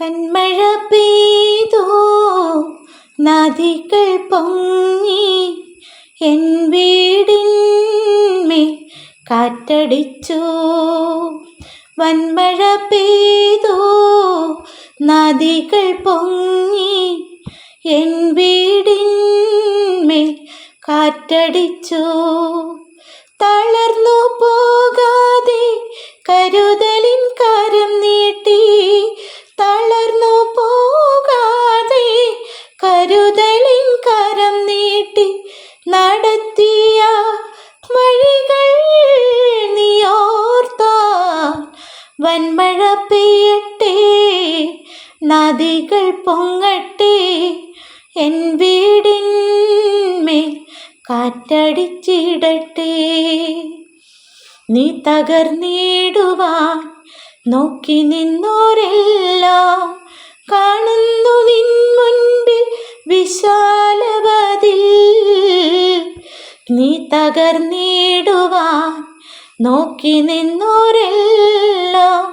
വന്മഴ പെയ്തോ നദികൾ പൊങ്ങി എൻ വീടിന്മേൽ കാറ്റടിച്ചു. വന്മഴ പെയ്തോ നദികൾ പൊങ്ങി എൻ വീടിന്മേൽ കാറ്റടിച്ചു. തളർന്നു പോകാതെ കരുതലിൻ നടത്തിയ വഴികൾ നീയോർത്താൻ വൻമഴ പെയ്യട്ടെ നദികൾ പൊങ്ങട്ടെ എൻ വീടിന്മേൽ കാറ്റടിച്ചിടട്ടെ. നീ തകർന്നിടുവാൻ നോക്കി നിന്നോരെല്ലാം കാണുന്നു. തകർന്നിടുവാൻ നോക്കി നിന്നോരെല്ലാം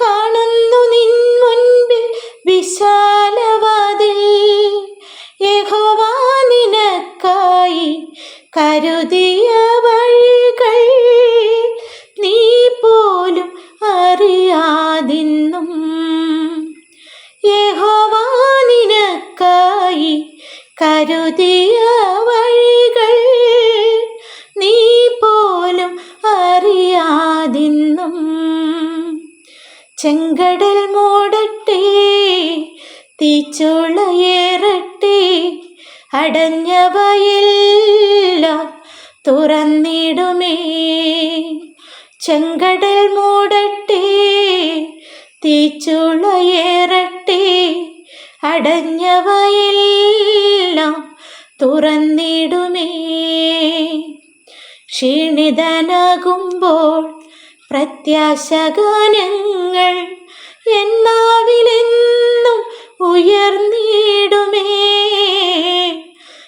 കാണുന്നു നിൻ മുൻപിൽ വിശാലവതിൽ. യഹോവാ നിനക്കായി കരുതിയ വഴികൾ നീ പോലും അറിയാതിന്നും. യഹോവാ നിനക്കായി കരുതിയ ചെങ്കടൽ മൂടട്ടെ തീച്ചുളയേറട്ടെ അടഞ്ഞവയെല്ലാം തുറന്നിടുമേ. ചെങ്കടൽ മൂടട്ടെ തീച്ചുളയേറട്ടെ അടഞ്ഞവയെല്ലാം തുറന്നിടുമേ. ക്ഷീണിതനാകുമ്പോൾ പ്രത്യാശഗാനങ്ങൾ എന്നാവിലെന്നും ഉയർന്നിടുമേ.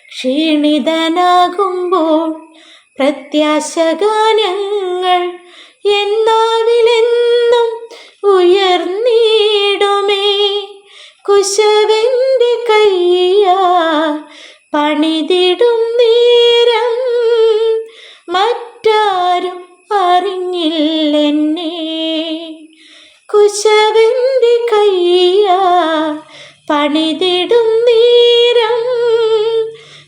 ക്ഷീണിതനാകുമ്പോൾ പ്രത്യാശഗാനങ്ങൾ എന്നാവിലെന്നും ഉയർന്നിടുമേ. കുശവന്റെ കയ്യ പണിതിടും നേരം മറ്റാരും അറിഞ്ഞില്ലെന്നെ. കുശവന്തി കയ്യ പണിതിടും നേരം.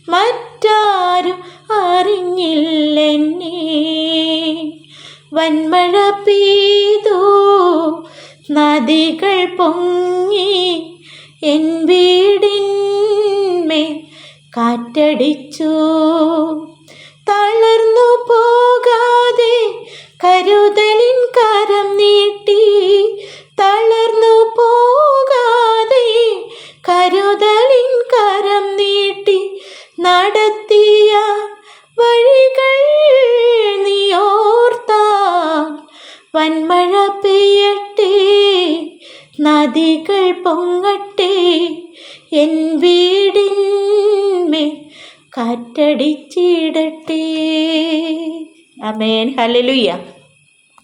മറ്റാരും അറിഞ്ഞില്ലെന്നെ. വന്മഴ പെയ്തു നദികൾ പൊങ്ങി എൻ വീടിന്മേൽ കാറ്റടിച്ചു. നടത്തിയ വഴികൾ നീയോർത്താൽ വന്മഴ പെയ്യട്ടെ നദികൾ പൊങ്ങട്ടെ എൻ വീടിന്മേൽ കാറ്റടിച്ചിടട്ടെ. അമേൻ ഹല്ലേലൂയ.